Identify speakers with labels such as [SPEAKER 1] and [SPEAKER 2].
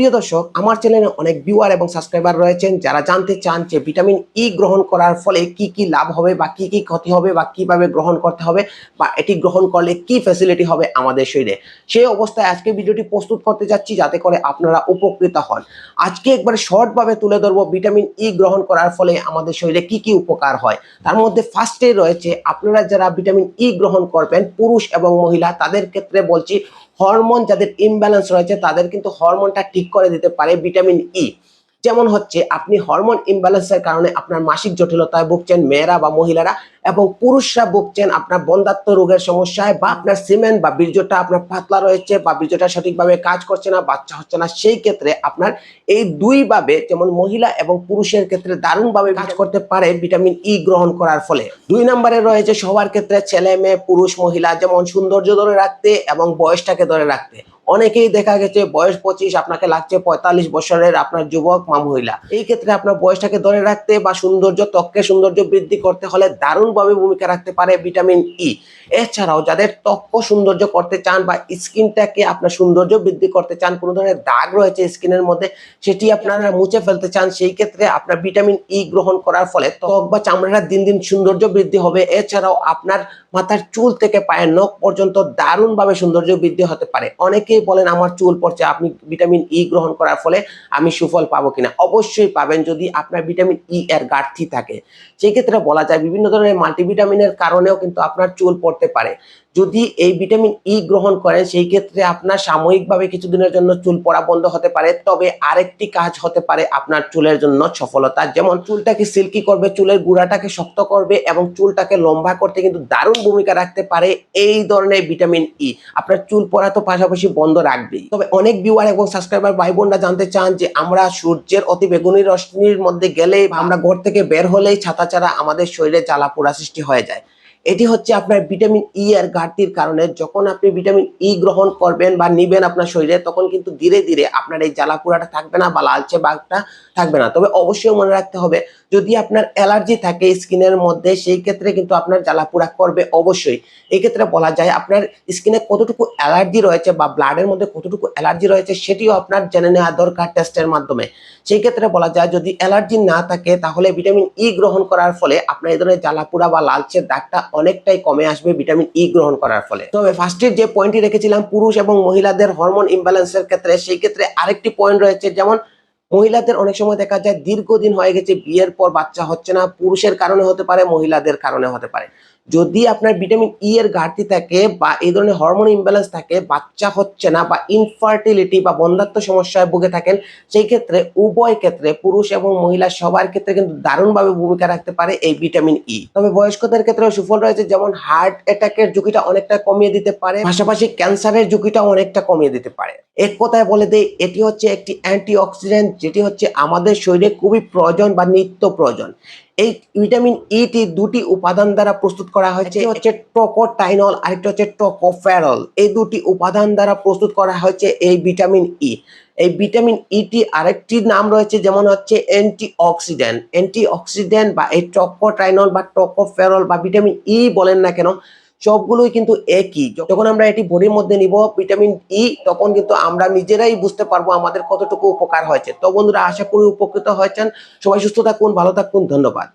[SPEAKER 1] প্রিয় দর্শক, আমার চ্যানেলে অনেক ভিউয়ার এবং সাবস্ক্রাইবার রয়েছেন যারা জানতে চান যে ভিটামিন ই গ্রহণ করার ফলে কি কি লাভ হবে বা কি কি ক্ষতি হবে বা কীভাবে গ্রহণ করতে হবে বা এটি গ্রহণ করলে কি ফ্যাসিলিটি হবে আমাদের শরীরে। সেই অবস্থায় আজকে ভিডিওটি প্রস্তুত করতে যাচ্ছি যাতে করে আপনারা উপকৃত হন। আজকে একবার শর্টভাবে তুলে ধরবো ভিটামিন ই গ্রহণ করার ফলে আমাদের শরীরে কি কি উপকার হয়। তার মধ্যে ফার্স্টে রয়েছে, আপনারা যারা ভিটামিন ই গ্রহণ করবেন, পুরুষ এবং মহিলা, তাদের ক্ষেত্রে বলছি হরমোন যাদের ইমব্যালেন্স রয়েছে, তাদের কিন্তু হরমোনটা ঠিক করে দিতে পারে ভিটামিন ই যেমন হচ্ছে, আপনি হরমোন ইমব্যালেন্সের কারণে আপনার মাসিক জটিলতায় ভুগছেন, মেয়েরা বা মহিলারা এবং পুরুষরা ভুগছেন আপনার বন্ধাত্ম রোগের সমস্যায় বা আপনার সিমেন্ট বা বীর্যটা আপনার পাতলা রয়েছে বা বীর্যটা সঠিকভাবে কাজ করছে না, বাচ্চা হচ্ছে না, সেই ক্ষেত্রে আপনার এই দুইভাবে যেমন মহিলা এবং পুরুষের ক্ষেত্রে দারুণভাবে কাজ করতে পারে ভিটামিন ই গ্রহণ করার ফলে। দুই নম্বরে রয়েছে সবার ক্ষেত্রে ছেলে মেয়ে, পুরুষ, মহিলা যেমন সৌন্দর্য ধরে রাখতে এবং বয়সটাকে ধরে রাখতে। অনেকেই দেখা গেছে বয়স পঁচিশ, আপনাকে লাগছে পঁয়তাল্লিশ বছরের আপনার যুবক মা মহিলা এই ক্ষেত্রে আপনার বয়সটাকে ধরে রাখতে বা সৌন্দর্য ত্বককে সৌন্দর্য বৃদ্ধি করতে হলে দারুণভাবে ভূমিকা রাখতে পারে ভিটামিন ই এছাড়াও যাদের ত্বক সৌন্দর্য করতে চান বা স্কিনটাকে আপনার সৌন্দর্য বৃদ্ধি করতে চান, কোনো ধরনের দাগ রয়েছে স্কিনের মধ্যে, সেটি আপনারা মুছে ফেলতে চান, সেই ক্ষেত্রে আপনার ভিটামিন ই গ্রহণ করার ফলে ত্বক বা চামড়াটা দিন দিন সৌন্দর্য বৃদ্ধি হবে। এছাড়াও আপনার মাথার চুল থেকে পায়ের নখ পর্যন্ত দারুণভাবে সৌন্দর্য বৃদ্ধি হতে পারে। অনেকেই বলেন, আমার চুল পড়ছে, আপনি ভিটামিন ই গ্রহণ করার ফলে আমি সুফল পাবো কিনা? অবশ্যই পাবেন যদি আপনার ভিটামিন ই এর ঘাটতি থাকে। সেই ক্ষেত্রে বলা যায় বিভিন্ন ধরনের মাল্টিভিটামিনের কারণেও কিন্তু আপনার চুল পড়তে পারে। যদি এই ভিটামিন ই গ্রহণ করেন, সেই ক্ষেত্রে আপনার সাময়িকভাবে কিছুদিনের জন্য চুল পড়া বন্ধ হতে পারে। তবে আরেকটি কাজ হতে পারে আপনার চুলের জন্য সফলতা। যেমন চুলটাকে সিল্কি করবে, চুলের গুঁড়াটাকে শক্ত করবে এবং চুলটাকে লম্বা করতে কিন্তু দারুণ ভূমিকা রাখতে পারে এই ধরনের ভিটামিন ই আপনার চুল পড়া তো পাশাপাশি বন্ধ রাখবেই। তবে অনেক ভিউয়ার এবং সাবস্ক্রাইবার ভাই বোনরা জানতে চান যে, আমরা সূর্যের অতি বেগুনি রশ্মির মধ্যে গেলেই আমরা ঘর থেকে বের হলেই ছাতা ছাড়া আমাদের শরীরে জ্বালা পোড়া সৃষ্টি হয়ে যায়। এটি হচ্ছে আপনার ভিটামিন ই এর ঘাটতির কারণে যখন আপনি ভিটামিন ই গ্রহণ করবেন বা নিবেন আপনার শরীরে, তখন কিন্তু ধীরে ধীরে আপনার এই জ্বালা পোড়াটা থাকবে না বা লালচে বাঘটা থাকবে না। তবে অবশ্যই মনে রাখতে হবে, যদি আপনার অ্যালার্জি থাকে স্কিনের মধ্যে, সেই ক্ষেত্রে কিন্তু আপনার জ্বালা পোড়া করবে অবশ্যই। এই ক্ষেত্রে বলা যায়, আপনার স্কিনে কতটুকু অ্যালার্জি রয়েছে বা ব্লাডের মধ্যে কতটুকু অ্যালার্জি রয়েছে, সেটিও আপনার জেনে নেওয়া দরকার টেস্টের মাধ্যমে। সেই ক্ষেত্রে বলা যায়, যদি অ্যালার্জি না থাকে, তাহলে ভিটামিন ই গ্রহণ করার ফলে আপনার এই ধরনের জ্বালাপুরা বা লালচে দাগটা অনেকটাই কমে আসবে ভিটামিন ই গ্রহণ করার ফলে। তবে ফার্স্টের যে পয়েন্টটি রেখেছিলাম, পুরুষ এবং মহিলাদের হরমোন ইমব্যালেন্সের ক্ষেত্রে, সেই ক্ষেত্রে আরেকটি পয়েন্ট রয়েছে, যেমন মহিলাদের অনেক সময় দেখা যায় দীর্ঘদিন হয়ে গেছে, বিয়ের পর বাচ্চা হচ্ছে না, পুরুষের কারণে হতে পারে, মহিলাদের কারণে হতে পারে। যদি আপনার ভিটামিন ই এর ঘাটতি থাকে বা এই ধরনের হরমোন ইমব্যালেন্স থাকে, বাচ্চা হচ্ছে না বা ইনফার্টিলিটি বা বন্ধাত্ম সমস্যায় ভুগে থাকেন, সেই ক্ষেত্রে উভয় ক্ষেত্রে পুরুষ এবং মহিলা সবার ক্ষেত্রে কিন্তু দারুণভাবে ভূমিকা রাখতে পারে এই ভিটামিন ই তবে বয়স্কদের ক্ষেত্রে সুফল রয়েছে, যেমন হার্ট অ্যাটাকের ঝুঁকিটা অনেকটা কমিয়ে দিতে পারে, পাশাপাশি ক্যান্সারের ঝুঁকিটা অনেকটা কমিয়ে দিতে পারে। এক কথায় বলে দেই, এটি হচ্ছে একটি অ্যান্টি অক্সিডেন্ট যেটি হচ্ছে আমাদের শরীরে খুবই প্রয়োজন বা নিত্য প্রয়োজন। এই ভিটামিন ইটি দুটি উপাদান দ্বারা প্রস্তুত করা হয়েছে। হচ্ছে হচ্ছে আর আরেকটি হচ্ছে টকোফেরল এই দুটি উপাদান দ্বারা প্রস্তুত করা হয়েছে এই ভিটামিন ই এই ভিটামিন ইটি আরেকটি নাম রয়েছে যেমন হচ্ছে অ্যান্টি অক্সিডেন্ট অ্যান্টি অক্সিডেন্ট বা এই টকোটাইনল বা টকোফেরল বা ভিটামিন ই বলেন না কেন সবগুলোই কিন্তু একই। যখন আমরা এটি বডির মধ্যে নিব, ভিটামিন ই তখন কিন্তু আমরা নিজেরাই বুঝতে পারব আমাদের কতটুকু উপকার হয়েছে। তো বন্ধুরা, আশা করি উপকৃত হয়েছেন। সবাই সুস্থ থাকুন, ভালো থাকুন, ধন্যবাদ।